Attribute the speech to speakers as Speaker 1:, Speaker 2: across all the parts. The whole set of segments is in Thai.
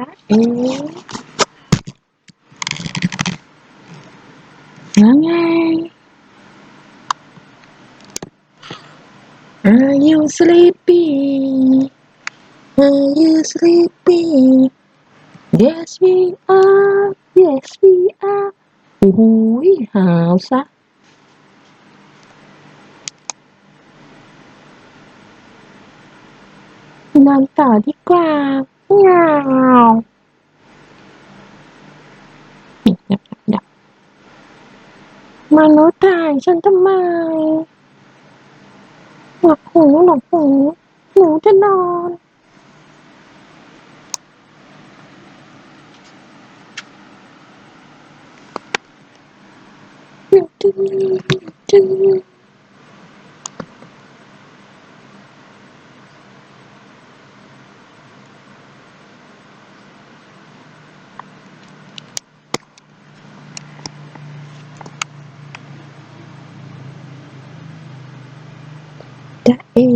Speaker 1: จ๊ะเอ๋ยังไง Are you sleepy Are you sleepy Yes we are Yes we are โอ้โห เงาดับดับดับมนุษย์ถ่ายฉันทำไมหลับหูหลับหูหนูจะนอนตึ้งตึ้ง จะเอ๋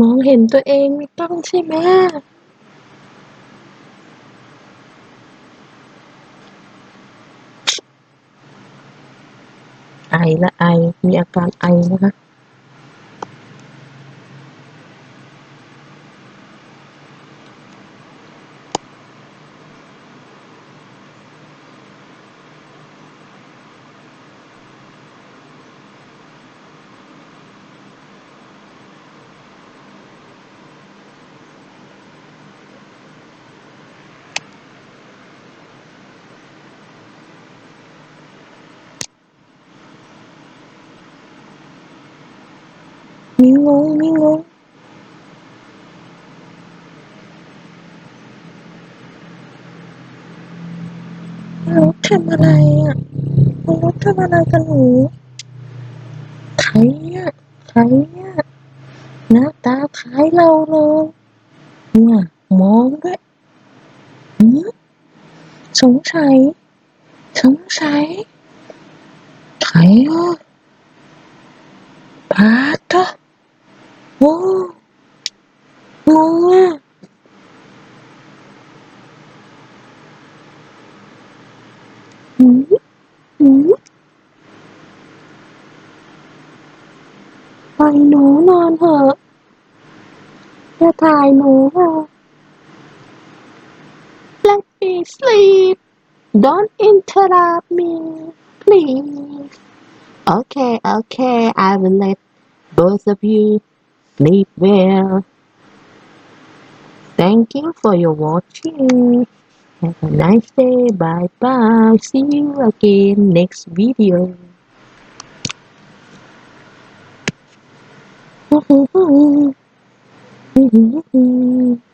Speaker 1: มองเห็นตัวเองไม่ต้องใช่ไหม ไอและไอมีอาการไอนะคะ มีงงมีงงมนุษย์ทำอะไรอะมนุษย์ทำอะไรกันหนูใครอะใครอะหน้าตาคล้ายเราเลยเนี่ยมองด้วยหืมสงสัย สงสัยใครอะพาดอะ โอ้งงอะหืมหืมปล่อยหนูนอนเถอะอย่าถ่ายหนูค่ะ Let me sleep Don't interrupt me please Okay okay I will let both of you sleep well. Thank you for your watching. Have a nice day. Bye bye. See you again next video